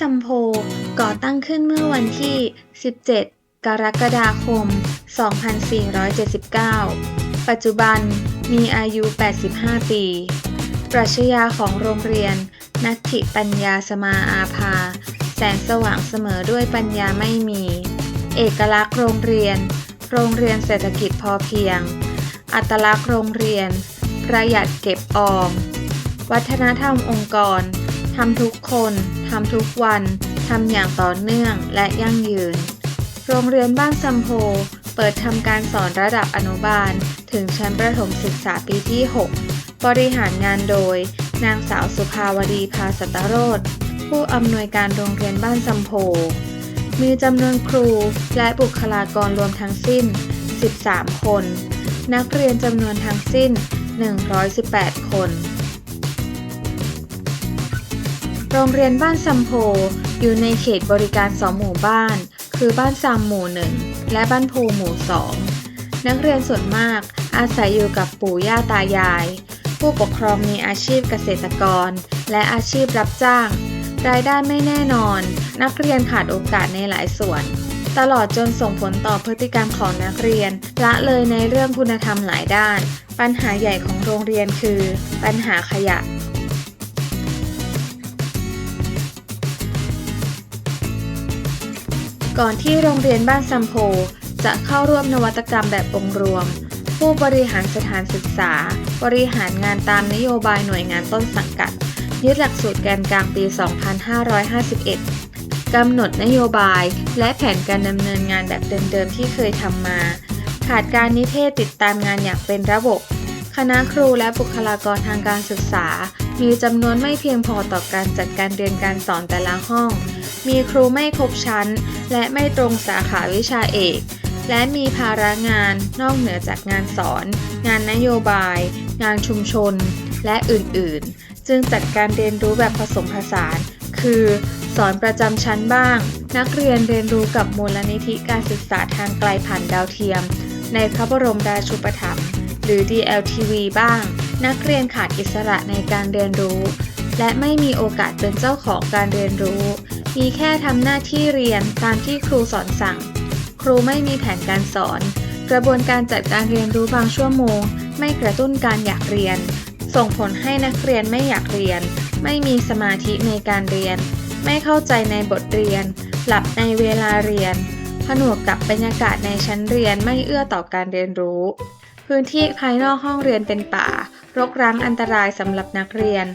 ซัมโพก่อตั้งขึ้นเมื่อวันที่ 17 กรกฎาคม 2479 ปัจจุบันมีอายุ 85 ปี ปรัชญาของโรงเรียน นัตถิปัญญาสมาอาภา แสงสว่างเสมอด้วยปัญญาไม่มี เอกลักษณ์โรงเรียน โรงเรียนเศรษฐกิจพอเพียง อัตลักษณ์โรงเรียน ประหยัดเก็บออม วัฒนธรรมองค์กรทำทุกคน ทำทุกวัน ทำอย่างต่อเนื่องและยั่งยืน โรงเรียนบ้านซัมโพเปิดทำการสอนระดับอนุบาล ถึงชั้นประถมศึกษาปีที่ 6 บริหารงานโดย นางสาวสุภาวดีภาสตโรธผู้อำนวยการโรงเรียนบ้านซัมโพ มีจำนวนครูและบุคลากรรวมทั้งสิ้น 13 คน นักเรียนจำนวนทั้งสิ้น 118 คน โรงเรียนบ้านซัมโพอยู่ในเขตบริการสองหมู่บ้าน คือบ้านซัมหมู่หนึ่งและบ้านภูหมู่สองนักเรียนส่วนมากอาศัยอยู่กับปู่ย่าตายาย ผู้ปกครองมีอาชีพเกษตรกร และอาชีพรับจ้าง รายได้ไม่แน่นอน นักเรียนขาดโอกาสในหลายส่วน ตลอดจนส่งผลต่อพฤติกรรมของนักเรียนละเลยในเรื่องคุณธรรมหลายด้าน ปัญหาใหญ่ของโรงเรียนคือ ปัญหาขยะ ก่อนที่โรงเรียนบ้านซัมโพจะเข้าร่วมนวัตกรรมแบบองค์รวม ผู้บริหารสถานศึกษา บริหารงานตามนโยบายหน่วยงานต้นสังกัด ยึดหลักสูตรแกนกลางปี 2551 กำหนดนโยบายและแผนการดำเนินงานแบบเดิมๆที่เคยทำมา ขาดการนิเทศติดตามงานอย่างเป็นระบบ คณะครูและบุคลากรทางการศึกษา มีจำนวนไม่เพียงพอต่อการจัดการเรียนการสอนแต่ละห้อง มีครูไม่ครบชั้น และไม่ตรงสาขาวิชาเอก และมีภาระงานนอกเหนือจากงานสอน งานนโยบาย งานชุมชน และอื่นๆ จึงจัดการเรียนรู้แบบผสมผสาน คือสอนประจำชั้นบ้าง นักเรียนเรียนรู้กับมูลนิธิการศึกษาทางไกลผ่านดาวเทียม ในพระบรมราชูปถัมภ์หรือ DLTV บ้าง นักเรียนขาดอิสระในการเรียนรู้ และไม่มีโอกาสเป็นเจ้าของการเรียนรู้ มีแค่ทำหน้าที่เรียนตามที่ครูสอนสั่ง ครูไม่มีแผนการสอน กระบวนการจัดการเรียนรู้บางชั่วโมง ไม่กระตุ้นการอยากเรียน ส่งผลให้นักเรียนไม่อยากเรียน ไม่มีสมาธิในการเรียน ไม่เข้าใจในบทเรียน หลับในเวลาเรียนผนวกกับบรรยากาศในชั้นเรียนไม่เอื้อต่อการเรียนรู้ พื้นที่ภายนอกห้องเรียนเป็นป่า รกร้างอันตรายสำหรับนักเรียน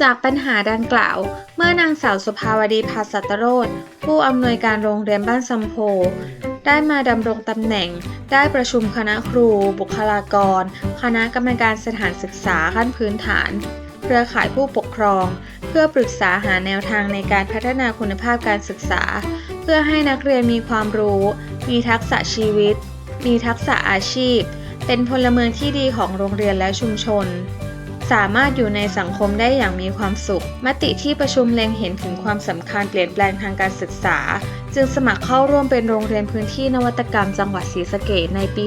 จากปัญหาดังกล่าว เมื่อนางสาวสุภาวดีภาสัตโรธผู้อำนวยการโรงเรียนบ้านซัมโพได้มาดำรงตำแหน่ง ได้ประชุมคณะครู บุคลากร คณะกรรมการสถานศึกษาขั้นพื้นฐาน เครือข่ายผู้ปกครอง เพื่อปรึกษาหาแนวทางในการพัฒนาคุณภาพการศึกษา เพื่อให้นักเรียนมีความรู้ มีทักษะชีวิต มีทักษะอาชีพ เป็นพลเมืองที่ดีของโรงเรียนและชุมชน สามารถอยู่ในสังคมได้อย่างมีความสุข มติที่ประชุมเล็งเห็นถึงความสำคัญเปลี่ยนแปลงทางการศึกษา จึงสมัครเข้าร่วมเป็นโรงเรียนพื้นที่นวัตกรรมจังหวัดศรีสะเกษในปี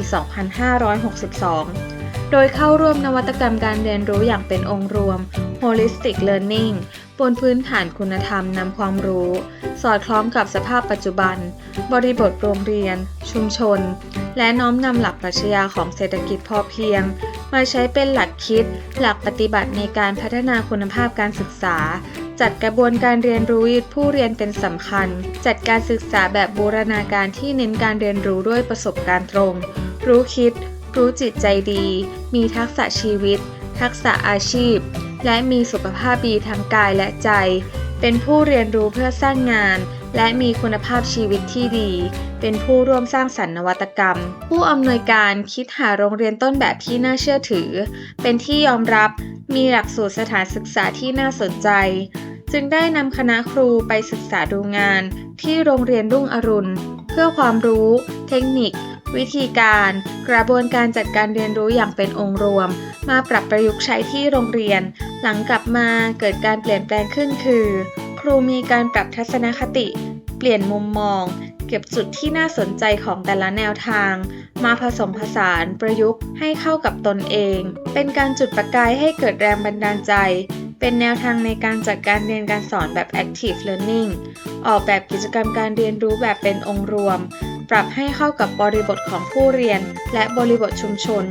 2562 โดยเข้าร่วมนวัตกรรมการเรียนรู้อย่างเป็นองค์รวม Holistic Learning บนพื้นฐานคุณธรรมนำความรู้ สอดคล้องกับสภาพปัจจุบัน บริบทโรงเรียน ชุมชน และน้อมนำหลักปรัชญาของเศรษฐกิจพอเพียง มาใช้เป็นหลักคิด หลักปฏิบัติในการพัฒนาคุณภาพการศึกษา จัดกระบวนการเรียนรู้ยึดผู้เรียนเป็นสำคัญ จัดการศึกษาแบบบูรณาการที่เน้นการเรียนรู้ด้วยประสบการณ์ตรง รู้คิด รู้จิตใจดี มีทักษะชีวิต ทักษะอาชีพ และมีสุขภาพดีทั้งกายและใจ เป็นผู้เรียนรู้เพื่อสร้างงาน และมีคุณภาพชีวิตที่ดี เป็นผู้ร่วมสร้างสรรค์นวัตกรรม ผู้อำนวยการคิดหาโรงเรียนต้นแบบที่น่าเชื่อถือ เป็นที่ยอมรับ มีหลักสูตรสถานศึกษาที่น่าสนใจ จึงได้นำคณะครูไปศึกษาดูงาน ที่โรงเรียนรุ่งอรุณ เพื่อความรู้ เทคนิควิธีการ กระบวนการจัดการเรียนรู้อย่างเป็นองค์รวม มาปรับประยุกต์ใช้ที่โรงเรียน หลังกลับมาเกิดการเปลี่ยนแปลงขึ้นคือ ครูมีการปรับทัศนคติ เปลี่ยนมุมมอง เก็บจุดที่น่าสนใจของแต่ละแนวทาง มาผสมผสานประยุกต์ให้เข้ากับตนเอง เป็นการจุดประกายให้เกิดแรงบันดาลใจ เป็นแนวทางในการจัดการเรียนการสอนแบบ active learning ออกแบบกิจกรรมการเรียนรู้แบบเป็นองค์รวม ปรับให้เข้ากับบริบทของผู้เรียน และบริบทชุมชน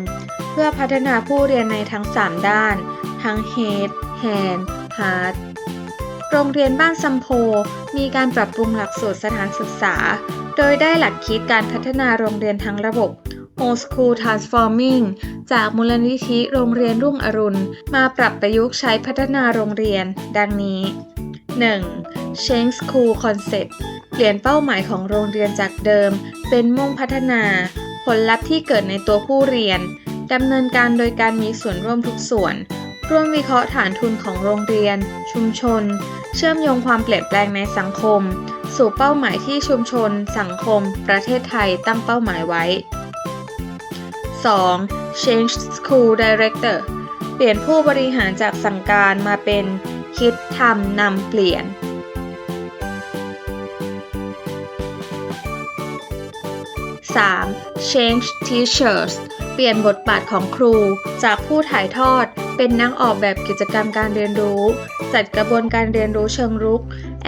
เพื่อพัฒนาผู้เรียนในทั้ง 3 ด้าน ทั้ง head hand heart โรงเรียนบ้านซัมโพ มีการปรับปรุงหลักสูตรสถานศึกษา โดยได้หลักคิดการพัฒนาโรงเรียนทั้งระบบ Home School Transforming จากมูลนิธิโรงเรียนรุ่งอรุณ มาปรับประยุกต์ใช้พัฒนาโรงเรียน ดังนี้ 1. Change School Concept เปลี่ยนเป้าหมายของโรงเรียนจากเดิม เป็นมุ่งพัฒนา ผลลัพธ์ที่เกิดในตัวผู้เรียนดำเนินการโดยการมีส่วนร่วมทุกส่วน ร่วมวิเคราะห์ฐานทุนของโรงเรียน ชุมชน เชื่อมโยงความเปลี่ยนแปลงในสังคม สู่เป้าหมายที่ชุมชน สังคม ประเทศไทยตั้งเป้าหมายไว้ 2. Change School Director เปลี่ยนผู้บริหารจากสั่งการมาเป็นคิดทำนำเปลี่ยน 3. Change Teachers เปลี่ยนบทบาทของครู จากผู้ถ่ายทอด เป็นนักออกแบบกิจกรรมการเรียนรู้ จัดกระบวนการเรียนรู้เชิงรุก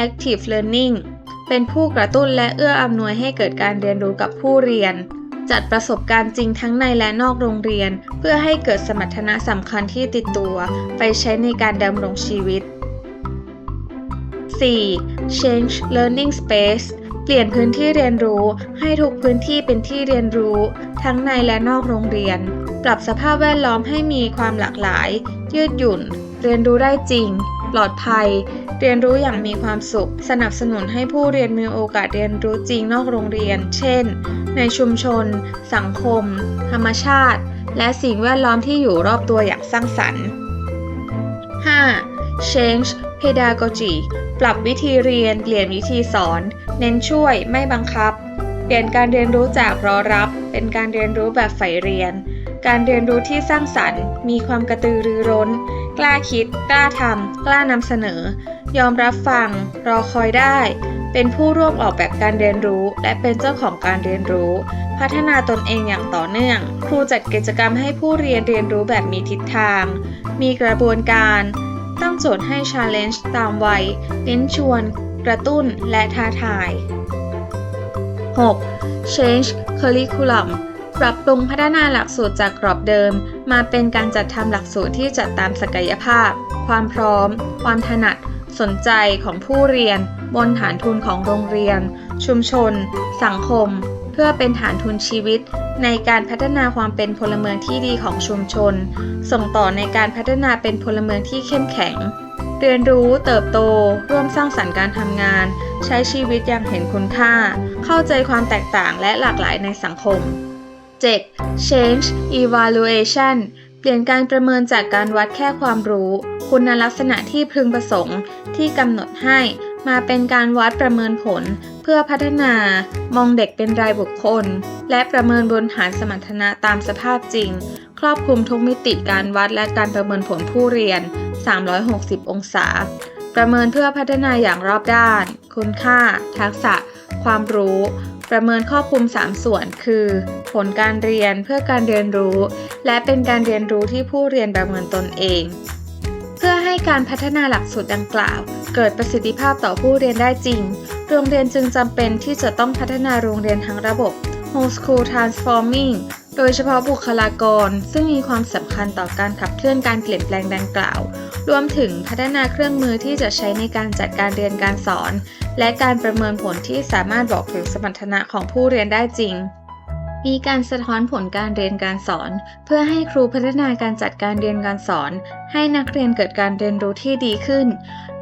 Active Learning เป็นผู้กระตุ้นและเอื้ออำนวยให้เกิดการเรียนรู้กับผู้เรียน จัดประสบการณ์จริงทั้งในและนอกโรงเรียน เพื่อให้เกิดสมรรถนะสำคัญที่ติดตัว ไปใช้ในการดำรงชีวิต 4. Change Learning Space เปลี่ยนพื้นที่เรียนรู้ให้ทุกพื้นที่เป็นที่เรียนรู้ ทั้งในและนอกโรงเรียน ปรับสภาพแวดล้อมให้มีความหลากหลาย ยืดหยุ่น เรียนรู้ได้จริง ปลอดภัย เรียนรู้อย่างมีความสุข สนับสนุนให้ผู้เรียนมีโอกาสเรียนรู้จริงนอกโรงเรียน เช่น ในชุมชน สังคม ธรรมชาติ และสิ่งแวดล้อมที่อยู่รอบตัวอย่างสร้างสรรค์ 5. Change Pedagogy ปรับวิธีเรียน เปลี่ยนวิธีสอน เน้นช่วย ไม่บังคับ เปลี่ยนการเรียนรู้จากรอรับ เป็นการเรียนรู้แบบใฝ่เรียน การเรียนรู้ที่สร้างสรรค์ มีความกระตือรือร้น กล้าคิด กล้าทำ กล้านำเสนอ ยอมรับฟัง รอคอยได้ เป็นผู้ร่วมออกแบบการเรียนรู้ และเป็นเจ้าของการเรียนรู้ พัฒนาตนเองอย่างต่อเนื่อง ครูจัดกิจกรรมให้ผู้เรียนเรียนรู้แบบมีทิศทาง มีกระบวนการ ตั้งโจทย์ให้ challenge ตามวัยเน้นชวน กระตุ้น และท้าทาย 6. Change Curriculum ปรับปรุงพัฒนาหลักสูตรจากกรอบเดิม มาเป็นการจัดทำหลักสูตรที่จัดตามศักยภาพ ความพร้อม ความถนัด สนใจของผู้เรียน บนฐานทุนของโรงเรียน ชุมชน สังคม เพื่อเป็นฐานทุนชีวิต ในการพัฒนาความเป็นพลเมืองที่ดีของชุมชน ส่งต่อในการพัฒนาเป็นพลเมืองที่เข้มแข็ง เรียนรู้เติบโต ร่วมสร้างสรรค์การทำงาน ใช้ชีวิตอย่างเห็นคุณค่า เข้าใจความแตกต่างและหลากหลายในสังคม 7. Change Evaluation เปลี่ยนการประเมินจากการวัดแค่ความรู้ คุณลักษณะที่พึงประสงค์ที่กำหนดให้มาเป็นการวัดประเมินผลเพื่อพัฒนามองเด็กเป็นรายบุคคล และประเมินบนฐานสมรรถนะตามสภาพจริง ครอบคลุมทุกมิติการวัดและการประเมินผลผู้เรียน 360 องศา ประเมินเพื่อพัฒนาอย่างรอบด้าน คุณค่า ทักษะ ความรู้ ประเมินครอบคลุม 3 ส่วน คือ ผลการเรียนเพื่อการเรียนรู้ และเป็นการเรียนรู้ที่ผู้เรียนประเมินตนเอง เพื่อให้การพัฒนาหลักสูตรดังกล่าว เกิดประสิทธิภาพต่อผู้เรียนได้จริง โรงเรียนจึงจำเป็นที่จะต้องพัฒนาโรงเรียนทั้งระบบ Home School Transforming โดยเฉพาะบุคลากร ซึ่งมีความสำคัญต่อการขับเคลื่อนการเปลี่ยนแปลงดังกล่าว รวมถึงพัฒนาเครื่องมือที่จะใช้ในการจัดการเรียนการสอน และการประเมินผลที่สามารถบอกถึงสมรรถนะของผู้เรียนได้จริง มีการสะท้อนผลการเรียนการสอน เพื่อให้ครูพัฒนาการจัดการเรียนการสอน ให้นักเรียนเกิดการเรียนรู้ที่ดีขึ้น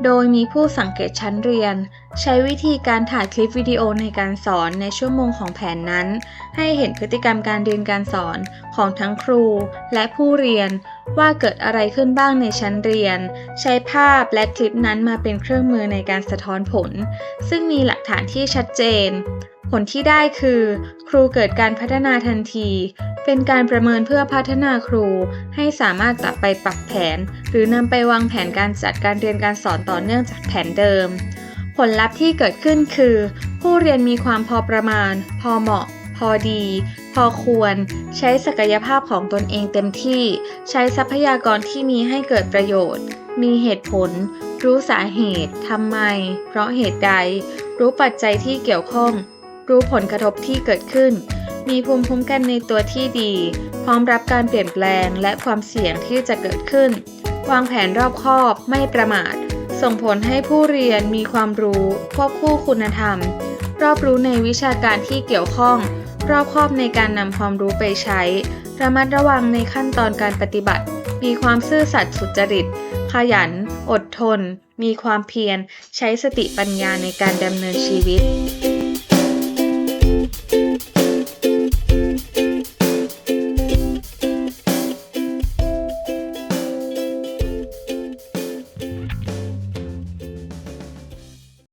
โดยมีผู้สังเกตชั้นเรียน ใช้วิธีการถ่ายคลิปวิดีโอในการสอนในชั่วโมงของแผนนั้น ให้เห็นพฤติกรรมการเรียนการสอนของทั้งครูและผู้เรียน ว่าเกิดอะไรขึ้นบ้างในชั้นเรียน ใช้ภาพและคลิปนั้นมาเป็นเครื่องมือในการสะท้อนผล ซึ่งมีหลักฐานที่ชัดเจน ผลที่ได้คือ ครูเกิดการพัฒนาทันที เป็นการประเมินเพื่อพัฒนาครู ให้สามารถกลับไปปรับแผน หรือนำไปวางแผนการจัดการเรียนการสอนต่อเนื่องจากแผนเดิม ผลลัพธ์ที่เกิดขึ้นคือ ผู้เรียนมีความพอประมาณ พอเหมาะ พอดี พอควร ใช้ศักยภาพของตนเองเต็มที่ ใช้ทรัพยากรที่มีให้เกิดประโยชน์ มีเหตุผล รู้สาเหตุ ทำไม เพราะเหตุใด รู้ปัจจัยที่เกี่ยวข้อง รู้ผลกระทบที่เกิดขึ้น มีภูมิคุ้มกันในตัวที่ดี พร้อมรับการเปลี่ยนแปลงและความเสี่ยงที่จะเกิดขึ้น วางแผนรอบคอบ ไม่ประมาท ส่งผลให้ผู้เรียนมีความรู้ควบคู่คุณธรรม รอบรู้ในวิชาการที่เกี่ยวข้อง รอบคอบในการนำความรู้ไปใช้ ระมัดระวังในขั้นตอนการปฏิบัติ มีความซื่อสัตย์สุจริต ขยัน อดทน มีความเพียร ใช้สติปัญญาในการดำเนินชีวิต